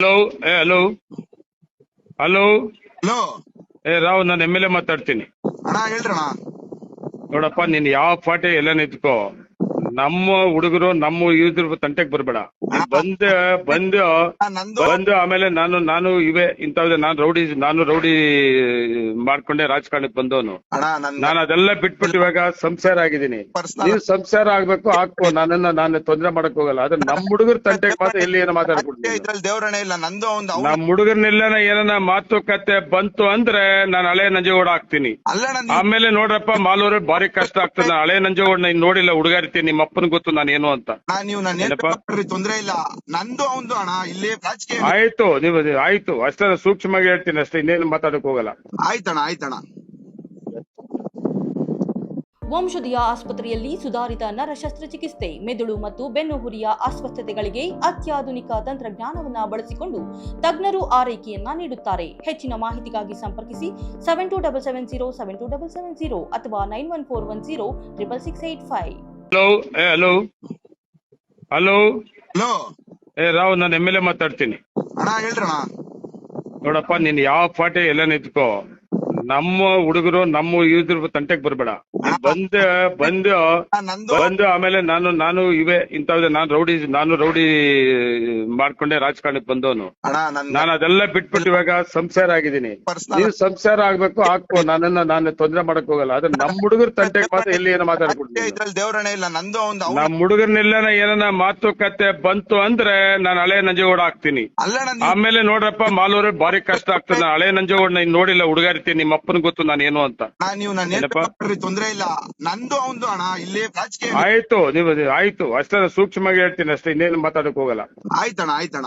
Hello ಏ hello hello hello ಏ ರಾವ್ ನಾನು ಎಂ ಎಲ್ ಎ ಮಾತಾಡ್ತೀನಿ. ಅಣ್ಣ ನೋಡಪ್ಪ ನೀನ್ ಯಾವ ಪಾರ್ಟಿ ಎಲ್ಲ ನಿಂತ್ಕೋ. ನಮ್ಮ ಹುಡುಗರು ನಮ್ಮ ಇದ್ರ ತಂಟೆಗೆ ಬರ್ಬೇಡ. ಬಂದ ಬಂದು ನಂದು ಬಂದು ಆಮೇಲೆ ನಾನು ನಾನು ಇವೆ. ಇಂಥವ್ದೆ ನಾನು ರೌಡಿ ನಾನು ರೌಡಿ ಮಾಡ್ಕೊಂಡೆ ರಾಜಕಾರಣಕ್ಕೆ ಬಂದವನು. ನನ್ ಅದೆಲ್ಲ ಬಿಟ್ಬಿಟ್ಟು ಇವಾಗ ಸಂಸಾರ ಆಗಿದ್ದೀನಿ. ನೀವು ಸಂಸಾರ ಆಗ್ಬೇಕು ಹಾಕೋ ನನ್ನನ್ನ ನಾನು ತೊಂದರೆ ಮಾಡಕ್ ಹೋಗಲ್ಲ. ಆದ್ರೆ ನಮ್ ಹುಡುಗರ ತಂಟೆ ಮಾತ್ರ ಎಲ್ಲಿ ಏನೋ ದೇವ್ರಣ್ಣ ಇಲ್ಲ ನಂದು ಒಂದು ನಮ್ ಹುಡುಗರ್ನೆಲ್ಲನ ಏನನ ಮಾತುಕತೆ ಬಂತು ಅಂದ್ರೆ ನಾನು ಹಳೆ ನಂಜೇಗೌಡ ಹಾಕ್ತೀನಿ. ಆಮೇಲೆ ನೋಡ್ರಪ್ಪ ಮಾಲೂರು ಬಾರಿ ಕಷ್ಟ ಆಗ್ತದೆ. ಹಳೆ ನಂಜೇಗೌಡ ನೀನ್ ನೋಡಿಲ್ಲ ಹುಡುಗಾರಿತೀನಿ ನಿಮ್ಮ ಅಪ್ಪನ ಗೊತ್ತು ನಾನು ಏನು ಅಂತ. ಅಣ್ಣ, ನೀವು ನನ್ನ ಏನಪ್ಪ? ತೊಂದ್ರೆ ಇಲ್ಲ. ನಂದು ಅವಂದು ಅಣ್ಣ ಇಲ್ಲಿ ರಾಜಕೀಯ ಆಯ್ತು ನೀವು ಆಯ್ತು ಅಷ್ಟೇ ಸೂಕ್ಷ್ಮವಾಗಿ ಹೇಳ್ತೀನಿ ಅಷ್ಟೇ ಇನ್ನೇನು ಮಾತಾಡಕ್ ಹೋಗಲ್ಲ. ಆಯ್ತಣ್ಣ. ಆಯ್ತಣ್ಣ. ವಂಶದಿಯ ಆಸ್ಪತ್ರೆಯಲ್ಲಿ ಸುಧಾರಿತ ನರ ಶಸ್ತ್ರಚಿಕಿತ್ಸೆ ಮೆದುಳು ಮತ್ತು ಬೆನ್ನುಹುರಿಯ ಅಸ್ವಸ್ಥತೆಗಳಿಗೆ ಅತ್ಯಾಧುನಿಕ ತಂತ್ರಜ್ಞಾನವನ್ನ ಬಳಸಿಕೊಂಡು ತಜ್ಞರು ಆರೈಕೆಯನ್ನ ನೀಡುತ್ತಾರೆ. ಹೆಚ್ಚಿನ ಮಾಹಿತಿಗಾಗಿ ಸಂಪರ್ಕಿಸಿ seven two double seven zero seven two double seven zero ಅಥವಾ nine one four one zero triple six eight five hello ಏ ಹಲೋ ಹಲೋ ಹಲೋ ಏ ರಾವ್ ನಾನು ಎಂ ಎಲ್ ಎ ಮಾತಾಡ್ತೀನಿ. ಅಣ್ಣ ನೋಡಪ್ಪ ನೀನು ಯಾವ ಪಾರ್ಟಿ ಎಲ್ಲ ನಿಂತ್ಕೋ. ನಮ್ಮ ಹುಡುಗರು ನಮ್ಮ ಇದ್ರ ತಂಟೆಗೆ ಬರ್ಬೇಡ. ಬಂದ ಬಂದು ಬಂದು ಆಮೇಲೆ ನಾನು ನಾನು ಇವೆ ಇಂಥವ್ದೆ ನಾನು ರೌಡಿ ನಾನು ರೌಡಿ ಮಾಡ್ಕೊಂಡೆ ರಾಜಕಾರಣಕ್ಕೆ ಬಂದವನು. ನಾನು ಅದೆಲ್ಲ ಬಿಟ್ಬಿಟ್ಟು ಇವಾಗ ಸಂಸಾರ ಆಗಿದ್ದೀನಿ. ನೀವು ಸಂಸಾರ ಆಗ್ಬೇಕು ಹಾಕೋ ನನ್ನನ್ನ ನಾನು ತೊಂದರೆ ಮಾಡಕ್ ಹೋಗಲ್ಲ. ಆದ್ರೆ ನಮ್ ಹುಡುಗರ ತಂಟೆಗೆ ಮಾತ್ರ ಎಲ್ಲಿ ಏನೋ ಮಾತಾಡ್ಬಿಡ್ತೀನಿ ನಮ್ ಹುಡುಗರ್ನೆಲ್ಲನ ಏನನ ಮಾತುಕತೆ ಬಂತು ಅಂದ್ರೆ ನಾನು ಹಳೆ ನಂಜೇಗೌಡ ಹಾಕ್ತೀನಿ ಆಮೇಲೆ ನೋಡ್ರಪ್ಪ ಮಾಲೂರು ಬಾರಿ ಕಷ್ಟ ಆಗ್ತದೆ. ಹಳೆ ನಂಜೇಗೌಡ ನೋಡಿಲ್ಲ ಹುಡುಗಾರಿತೀನಿ ನಿಮ್ಮ ಅಪ್ಪನ ಗೊತ್ತು ನಾನು ಏನು ಅಂತ? ತೊಂದ್ರೆ ಇಲ್ಲ. ನಂದು ಅವಂದು ಅಣ್ಣ ಇಲ್ಲಿ ರಾಜಕೀಯ ಆಯ್ತು ನೀವು ಆಯ್ತು. ಅಷ್ಟೇ ಸೂಕ್ಷ್ಮವಾಗಿ ಹೇಳ್ತೀನಿ ಅಷ್ಟೇ ಇನ್ನೇನು ಮಾತಾಡಕ್ ಹೋಗಲ್ಲ. ಆಯ್ತಣ್ಣ ಆಯ್ತಣ್ಣ.